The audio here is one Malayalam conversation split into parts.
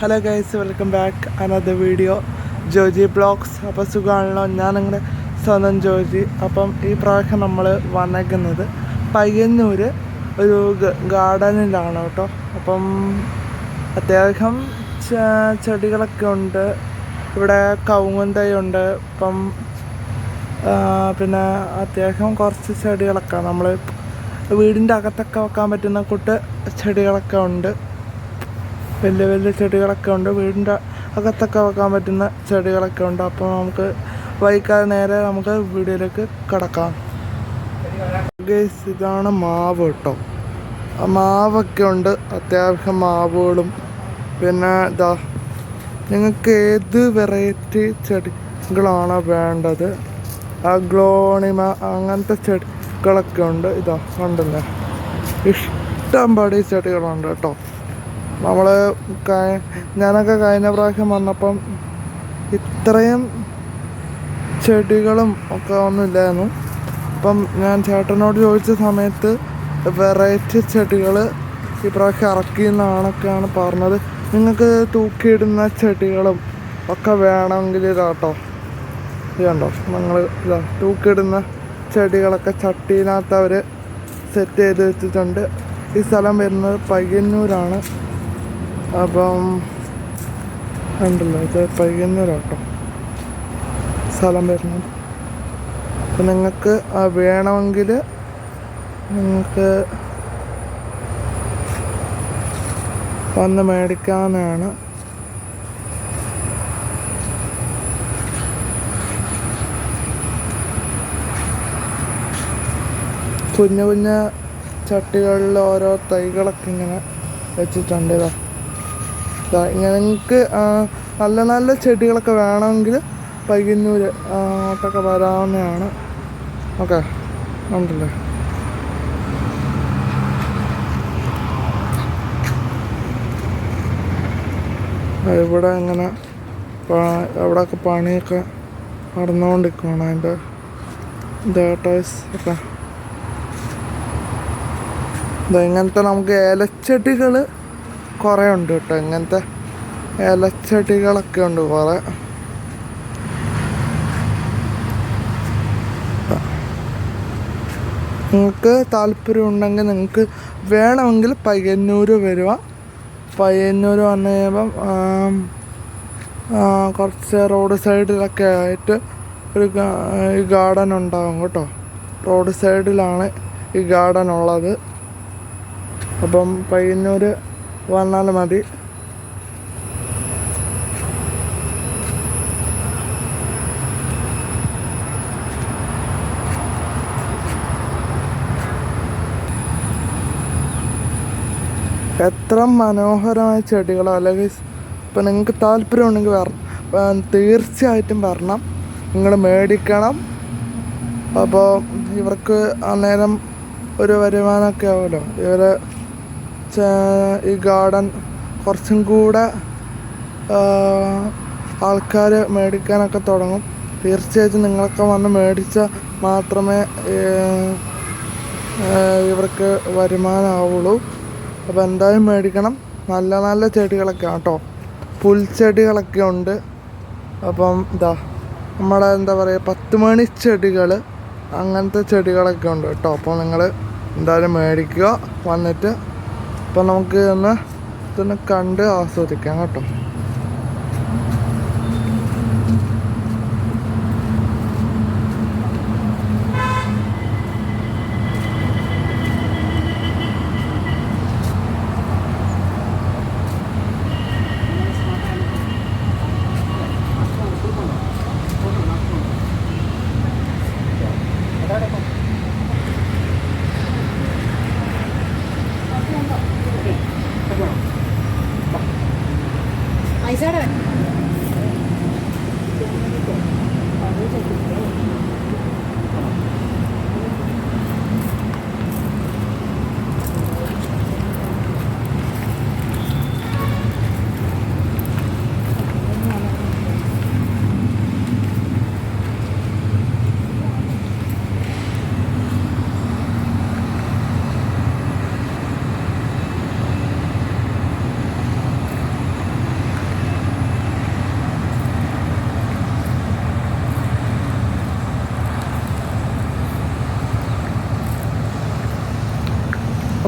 Hello guys welcome back another video Joji blogs അപ്പോൾ സുഖമാണല്ലോ? ഞാൻ നിങ്ങളുടെ സ്വന്തം ജോജി. അപ്പം ഈ പ്രാവശ്യം നമ്മൾ വന്നേക്കുന്നത് പയ്യന്നൂർ ഒരു ഗാർഡനിലാണ് കേട്ടോ. അപ്പം അത്യാവശ്യം ചെടികളൊക്കെ ഉണ്ട്. ഇവിടെ കവുങ്ങൻ തൈ ഉണ്ട് ഇപ്പം പിന്നെ അത്യാവശ്യം കുറച്ച് ചെടികളൊക്കെ നമ്മൾ വീടിന്റെ അകത്തൊക്കെ വെക്കാൻ പറ്റുന്ന കൂട്ട് ചെടികളൊക്കെ ഉണ്ട്. വലിയ വലിയ ചെടികളൊക്കെ ഉണ്ട്. വീടിന്റെ അകത്തൊക്കെ വെക്കാൻ പറ്റുന്ന ചെടികളൊക്കെ ഉണ്ട്. അപ്പോൾ നമുക്ക് വൈകാതെ നേരെ നമുക്ക് വീടിലേക്ക് കിടക്കാം. ഇതാണ് മാവ് കേട്ടോ. മാവൊക്കെ ഉണ്ട്. അത്യാവശ്യം മാവുകളും. പിന്നെ ഇതാ നിങ്ങൾക്ക് ഏത് വെറൈറ്റി ചെടികളാണ് വേണ്ടത്? ആ ഗ്ലോണിമ അങ്ങനത്തെ ചെടികളൊക്കെ ഉണ്ട്. ഇതാ കണ്ടല്ലേ? ഇഷ്ടം പടി ചെടികളുണ്ട് കേട്ടോ. നമ്മൾ ഞാനൊക്കെ കഴിഞ്ഞ പ്രാവശ്യം വന്നപ്പം ഇത്രയും ചെടികളും ഒക്കെ ഒന്നുമില്ലായിരുന്നു അപ്പം ഞാൻ ചേട്ടനോട് ചോദിച്ച സമയത്ത് വെറൈറ്റി ചെടികൾ ഈ പ്രാവശ്യം ഇറക്കി എന്നാണൊക്കെയാണ് പറഞ്ഞത്. നിങ്ങൾക്ക് തൂക്കിയിടുന്ന ചെടികളും ഒക്കെ വേണമെങ്കിൽ ഇതാട്ടോ. ഇതുണ്ടോ? നിങ്ങൾ ഇതാ തൂക്കിയിടുന്ന ചെടികളൊക്കെ ചട്ടിയിനകത്ത് അവർ സെറ്റ് ചെയ്ത് വെച്ചിട്ടുണ്ട്. ഈ സ്ഥലം വരുന്നത് പയ്യന്നൂരാണ്. അപ്പം ഉണ്ടല്ലോ ഇത് പയ്യന്നൂരാട്ടോ സ്ഥലം വരുന്നത്. അപ്പം നിങ്ങൾക്ക് വേണമെങ്കിൽ നിങ്ങൾക്ക് വന്ന് മേടിക്കാവുന്നതാണ്. കുഞ്ഞു കുഞ്ഞു ചട്ടികളിൽ ഓരോ തൈകളൊക്കെ ഇങ്ങനെ വെച്ചിട്ടുണ്ട് ഇതാ. ഇങ്ങനെ നിങ്ങൾക്ക് നല്ല നല്ല ചെടികളൊക്കെ വേണമെങ്കിൽ പയ്യന്നൂർ അങ്ങോട്ടൊക്കെ വരാവുന്നതാണ്. ഓക്കെ ഉണ്ടല്ലേ? ഇവിടെ ഇങ്ങനെ അവിടെയൊക്കെ പണിയൊക്കെ നടന്നുകൊണ്ടിരിക്കുകയാണ് അതിന്റെ ഡേട്ടേഴ്സ് ഒക്കെ. ഇങ്ങനത്തെ നമുക്ക് ഏലച്ചെടികൾ കുറേ ഉണ്ട് കേട്ടോ. ഇങ്ങനത്തെ ഏലച്ചെടികളൊക്കെ ഉണ്ട് കുറേ. നിങ്ങൾക്ക് താല്പര്യം ഉണ്ടെങ്കിൽ നിങ്ങൾക്ക് വേണമെങ്കിൽ പയ്യന്നൂർ വരിക പയ്യന്നൂർ വന്നു കഴിയുമ്പം കുറച്ച് റോഡ് സൈഡിലൊക്കെ ആയിട്ട് ഒരു ഗാർഡൻ ഉണ്ടാകും കേട്ടോ. റോഡ് സൈഡിലാണ് ഈ ഗാർഡൻ ഉള്ളത്. അപ്പം പയ്യന്നൂർ വന്നാൽ മതി. എത്ര മനോഹരമായ ചെടികളോ അല്ലെങ്കിൽ ഇപ്പം നിങ്ങൾക്ക് താല്പര്യം ഉണ്ടെങ്കിൽ വരണം തീർച്ചയായിട്ടും വരണം. നിങ്ങൾ മേടിക്കണം. അപ്പോൾ ഇവർക്ക് അന്നേരം ഒരു വരുമാനമൊക്കെ ആവുമല്ലോ. ഇവർ ഈ ഗാർഡൻ കുറച്ചും കൂടെ ആൾക്കാർ മേടിക്കാനൊക്കെ തുടങ്ങും. തീർച്ചയായിട്ടും നിങ്ങളൊക്കെ വന്ന് മേടിച്ചാൽ മാത്രമേ ഇവർക്ക് വരുമാനമാവുള്ളൂ അപ്പോൾ എന്തായാലും മേടിക്കണം. നല്ല നല്ല ചെടികളൊക്കെ കേട്ടോ പുൽച്ചെടികളൊക്കെ ഉണ്ട്. അപ്പം ഇതാ നമ്മുടെ എന്താ പറയുക പത്ത് മണി ചെടികൾ അങ്ങനത്തെ ചെടികളൊക്കെ ഉണ്ട് കേട്ടോ. അപ്പോൾ നിങ്ങൾ എന്തായാലും മേടിക്കുക. വന്നിട്ട് അപ്പോൾ നമുക്ക് ഒന്ന് ഇതൊന്ന് കണ്ട് ആസ്വദിക്കാം കേട്ടോ.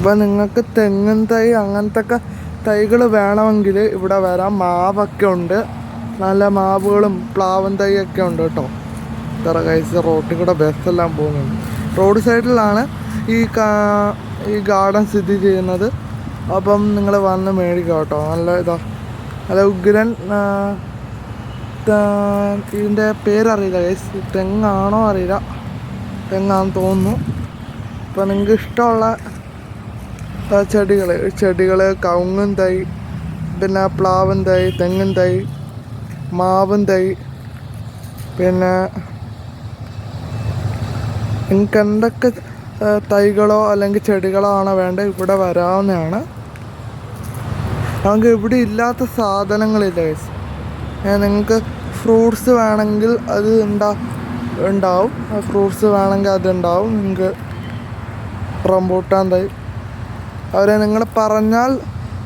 അപ്പോൾ നിങ്ങൾക്ക് തെങ്ങും തൈ അങ്ങനത്തെ തൈകൾ വേണമെങ്കിൽ ഇവിടെ വരാം. മാവൊക്കെ ഉണ്ട്. നല്ല മാവുകളും പ്ലാവൻ തൈയൊക്കെ ഉണ്ട് കേട്ടോ. ഇത്ര കഴിച്ച് റോട്ടിൽ കൂടെ ബസ്സെല്ലാം പോകുന്നുണ്ട്. റോഡ് സൈഡിലാണ് ഈ ഈ ഗാർഡൻ സ്ഥിതി ചെയ്യുന്നത്. അപ്പം നിങ്ങൾ വന്ന് മേടിക്കാം കേട്ടോ. നല്ല ഇതാ. നല്ല ഉഗ്രൻ ഇതിന്റെ പേരറിയില്ല ഗൈസ് തെങ്ങാണോ അറിയില്ല. തെങ്ങാന്ന് തോന്നുന്നു. അപ്പോൾ നിങ്ങൾക്ക് ഇഷ്ടമുള്ള ചെടികൾ ചെടികൾ കവുങ്ങും തൈ പിന്നെ പ്ലാവൻ തൈ തെങ്ങും തൈ മാവും തൈ പിന്നെ നിങ്ങൾക്ക് എന്തൊക്കെ തൈകളോ അല്ലെങ്കിൽ ചെടികളോ ആണോ വേണ്ടത് ഇവിടെ വരാവുന്നതാണ്. നമുക്ക് ഇവിടെ ഇല്ലാത്ത സാധനങ്ങളില്ല. ഏ, നിങ്ങൾക്ക് ഫ്രൂട്ട്സ് വേണമെങ്കിൽ അത് ഉണ്ടാ ഉണ്ടാവും. ഫ്രൂട്ട്സ് വേണമെങ്കിൽ അത് ഉണ്ടാവും. നിങ്ങൾക്ക് റംബൂട്ടാൻ തൈ അവരെ നിങ്ങൾ പറഞ്ഞാൽ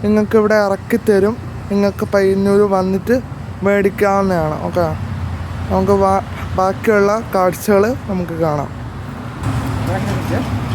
നിങ്ങൾക്ക് ഇവിടെ ഇറക്കി തരും. നിങ്ങൾക്ക് പയ്യന്നൂർ വന്നിട്ട് മേടിക്കാവുന്നതാണ്. ഓക്കെ? നമുക്ക് ബാക്കിയുള്ള കാഴ്ചകൾ നമുക്ക് കാണാം. അയാൾക്കെല്ലാം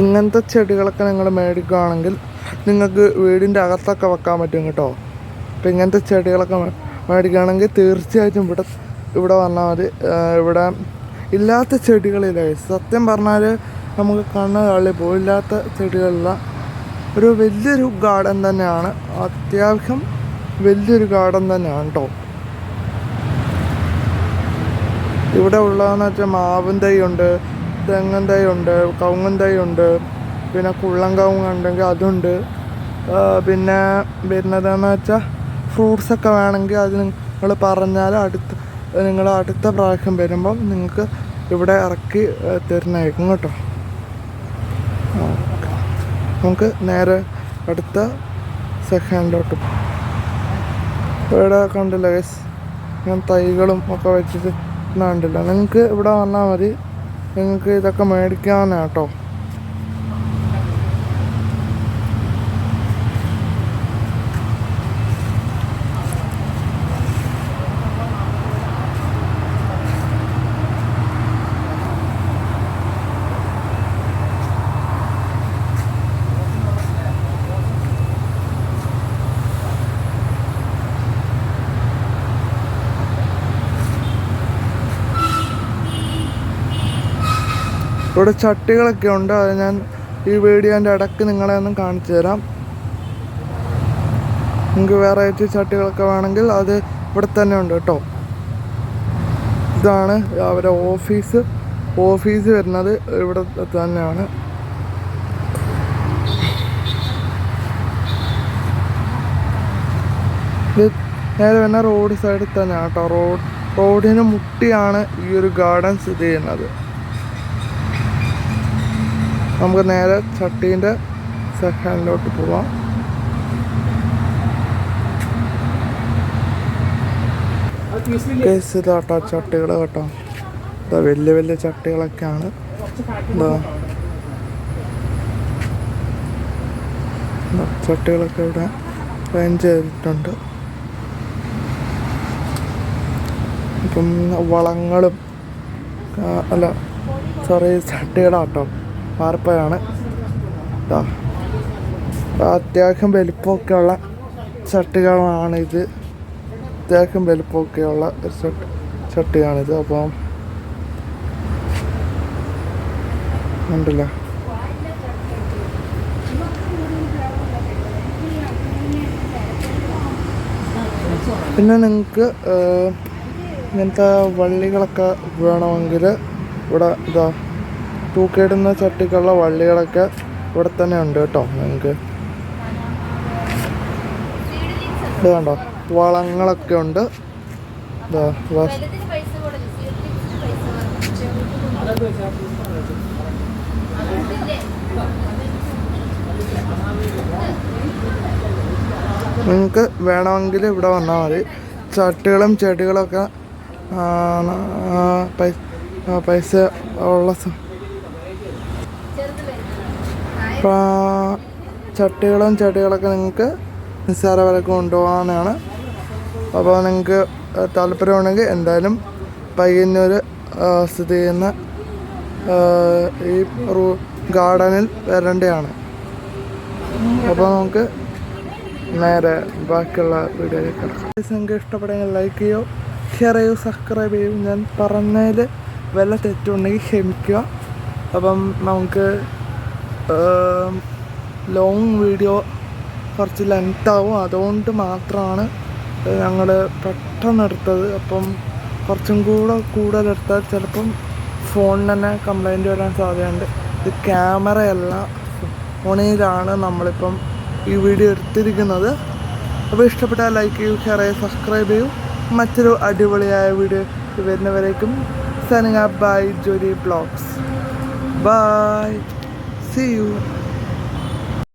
ഇങ്ങനത്തെ ചെടികളൊക്കെ നിങ്ങൾ മേടിക്കുകയാണെങ്കിൽ നിങ്ങൾക്ക് വീടിന്റെ അകത്തൊക്കെ വെക്കാൻ പറ്റും കേട്ടോ. അപ്പം ഇങ്ങനത്തെ ചെടികളൊക്കെ മേടിക്കുകയാണെങ്കിൽ തീർച്ചയായിട്ടും ഇവിടെ ഇവിടെ വന്നാൽ മതി. ഇവിടെ ഇല്ലാത്ത ചെടികളിലായി സത്യം പറഞ്ഞാൽ നമുക്ക് കണ്ണ് തള്ളി പോയില്ലാത്ത ചെടികളില്ല. ഒരു വലിയൊരു ഗാർഡൻ തന്നെയാണ്. അത്യാവശ്യം വലിയൊരു ഗാർഡൻ തന്നെയാണ് കേട്ടോ. ഇവിടെ ഉള്ളതെന്ന് വെച്ചാൽ മാവിൻ തൈ ഉണ്ട്. തെങ്ങൻ തൈ ഉണ്ട് കവുങ്ങൻ തൈ ഉണ്ട് പിന്നെ കുള്ളം കവുങ്ങ് ഉണ്ടെങ്കിൽ അതുണ്ട്. പിന്നെ വരുന്നതെന്ന് വെച്ചാൽ ഫ്രൂട്ട്സ് ഒക്കെ വേണമെങ്കിൽ അത് നിങ്ങൾ പറഞ്ഞാൽ അടുത്ത നിങ്ങൾ അടുത്ത പ്രാവശ്യം വരുമ്പം നിങ്ങൾക്ക് ഇവിടെ ഇറക്കി തരുന്നതായിരിക്കും കേട്ടോ. നമുക്ക് നേരെ അടുത്ത സെക്കൻഡിലോട്ട് ഇവിടെ കണ്ടില്ല ഗസ് ഞാൻ തൈകളും ഒക്കെ വെച്ചിട്ട് കണ്ടില്ല? നിങ്ങൾക്ക് ഇവിടെ വന്നാൽ മതി. നിങ്ങൾക്ക് ഇതൊക്കെ മേടിക്കാനാട്ടോ ഇവിടെ ചട്ടികളൊക്കെ ഉണ്ട്. അത് ഞാൻ ഈ വീഡിയോന്റെ ഇടയ്ക്ക് നിങ്ങളെ ഒന്നും കാണിച്ചു തരാം. നിങ്ങൾക്ക് വെറൈറ്റി ചട്ടികളൊക്കെ വേണമെങ്കിൽ അത് ഇവിടെ തന്നെ ഉണ്ട് കേട്ടോ. ഇതാണ് അവരെ ഓഫീസ്. ഓഫീസ് വരുന്നത് ഇവിടെ തന്നെയാണ്. ഇത് നേരെ വരുന്ന റോഡ് സൈഡിൽ തന്നെയാണ് കേട്ടോ. റോഡ് റോഡിന് മുട്ടിയാണ് ഈ ഒരു ഗാർഡൻ സ്ഥിതി ചെയ്യുന്നത്. നമുക്ക് നേരെ ചട്ടീന്റെ സെക്കൻഡിലോട്ട് പോവാം. കേസ് ഇതാട്ടോ ചട്ടികൾ കേട്ടോ. ഇതാ വലിയ വലിയ ചട്ടികളൊക്കെയാണ്. എന്താ ചട്ടികളൊക്കെ ഇവിടെ അറേഞ്ച് ചെയ്തിട്ടുണ്ട്. ഇപ്പം വളങ്ങളും അല്ല സോറി ചട്ടികളാട്ടോ. വാർപ്പയാണ് കേട്ടോ അത്യാവശ്യം വലിപ്പമൊക്കെയുള്ള ചട്ടികളാണ് ഇത് അത്യാവശ്യം വലിപ്പമൊക്കെയുള്ള ഒരു ചട്ടി ചട്ടിയാണിത് അപ്പം ഉണ്ടല്ല. പിന്നെ നിങ്ങൾക്ക് ഇങ്ങനത്തെ വള്ളികളൊക്കെ വേണമെങ്കിൽ ഇവിടെ ഇതാ തൂക്കിയിടുന്ന ചട്ടിക്കുള്ള വള്ളികളൊക്കെ ഇവിടെ തന്നെ ഉണ്ട് കേട്ടോ നിങ്ങൾക്ക്. ഇത് കണ്ടോ? വളങ്ങളൊക്കെ ഉണ്ട്. നിങ്ങൾക്ക് വേണമെങ്കിൽ ഇവിടെ വന്നാൽ മതി. ചട്ടികളും ചെടികളൊക്കെ പൈസ ഉള്ള ആ, ചട്ടികളും ചെടികളൊക്കെ നിങ്ങൾക്ക് നിസ്സാര വിലക്ക് കൊണ്ടുപോകാനാണ്. അപ്പോൾ നിങ്ങൾക്ക് താല്പര്യമുണ്ടെങ്കിൽ എന്തായാലും പയ്യന്നൂർ സ്ഥിതി ചെയ്യുന്ന ഈ റൂ ഗാർഡനിൽ വരേണ്ടതാണ്. അപ്പോൾ നമുക്ക് നേരെ ബാക്കിയുള്ള വീഡിയോയിലേക്ക് കിടക്കാം. നിങ്ങൾക്ക് ഇഷ്ടപ്പെടുമെങ്കിൽ ലൈക്ക് ചെയ്യോ ഷെയർ ചെയ്യൂ സബ്സ്ക്രൈബ് ചെയ്യും. ഞാൻ പറഞ്ഞതിൽ വല്ല തെറ്റുണ്ടെങ്കിൽ ക്ഷമിക്കുക. അപ്പം നമുക്ക് ലോങ് വീഡിയോ കുറച്ച് ലെങ്ത് ആവും. അതുകൊണ്ട് മാത്രമാണ് ഞങ്ങൾ പെട്ടെന്ന് എടുത്തത്. അപ്പം കുറച്ചും കൂടെ കൂടുതൽ എടുത്താൽ ചിലപ്പം ഫോണിന് തന്നെ കംപ്ലൈന്റ് വരാൻ സാധ്യതയുണ്ട്. ഇത് ക്യാമറയല്ല ഫോണിലാണ് നമ്മളിപ്പം ഈ വീഡിയോ എടുത്തിരിക്കുന്നത്. അപ്പോൾ ഇഷ്ടപ്പെട്ടാൽ ലൈക്ക് ചെയ്യൂ ഷെയർ ചെയ്യൂ സബ്സ്ക്രൈബ് ചെയ്യൂ. മറ്റൊരു അടിപൊളിയായ വീഡിയോ വരുന്നവരേക്കും സനിങ് ബൈ ജോലി ബ്ലോഗ്സ് ബൈ See.